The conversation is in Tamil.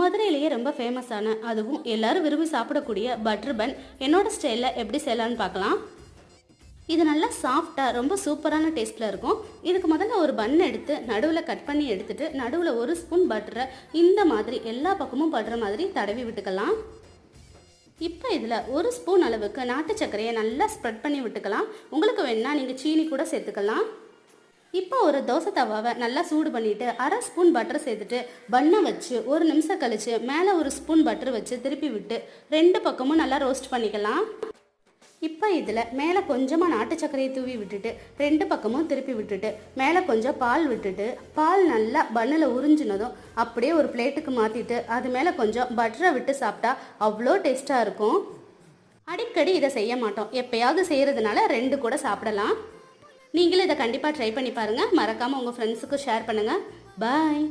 மதுரையிலேயே ரொம்ப ஃபேமஸான அதுவும் எல்லாரும் விரும்பி சாப்பிடக்கூடிய பட்டர் பன் என்னோட ஸ்டைலில் எப்படி செய்யலான்னு பார்க்கலாம். இது நல்லா சாஃப்டாக ரொம்ப சூப்பரான டேஸ்ட்டில் இருக்கும். இதுக்கு முதல்ல ஒரு பன் எடுத்து நடுவில் கட் பண்ணி எடுத்துட்டு நடுவில் ஒரு ஸ்பூன் பட்டரை இந்த மாதிரி எல்லா பக்கமும் படுற மாதிரி தடவி விட்டுக்கலாம். இப்போ இதில் ஒரு ஸ்பூன் அளவுக்கு நாட்டு சர்க்கரையை நல்லா ஸ்ப்ரெட் பண்ணி விட்டுக்கலாம். உங்களுக்கு வேணால் நீங்கள் சீனி கூட சேர்த்துக்கலாம். இப்போ ஒரு தோசை தவாவை நல்லா சூடு பண்ணிவிட்டு அரை ஸ்பூன் பட்டர் சேர்த்துட்டு பண்ணை வச்சு ஒரு நிமிஷம் கழித்து மேலே ஒரு ஸ்பூன் பட்டர் வச்சு திருப்பி விட்டு ரெண்டு பக்கமும் நல்லா ரோஸ்ட் பண்ணிக்கலாம். இப்போ இதில் மேலே கொஞ்சமாக நாட்டு சர்க்கரையை தூவி விட்டுட்டு ரெண்டு பக்கமும் திருப்பி விட்டுட்டு மேலே கொஞ்சம் பால் விட்டுட்டு பால் நல்லா பண்ணில் உறிஞ்சினதும் அப்படியே ஒரு பிளேட்டுக்கு மாற்றிட்டு அது மேலே கொஞ்சம் பட்டரை விட்டு சாப்பிட்டா அவ்வளோ டேஸ்ட்டாக இருக்கும். அடிக்கடி இதை செய்ய மாட்டோம். எப்பயாவது செய்கிறதுனால ரெண்டு கூட சாப்பிடலாம். நீங்களும் இதை கண்டிப்பாக ட்ரை பண்ணி பாருங்கள் மறக்காமல் உங்கள் ஃப்ரெண்ட்ஸுக்கு ஷேர் பண்ணுங்கள் பாய்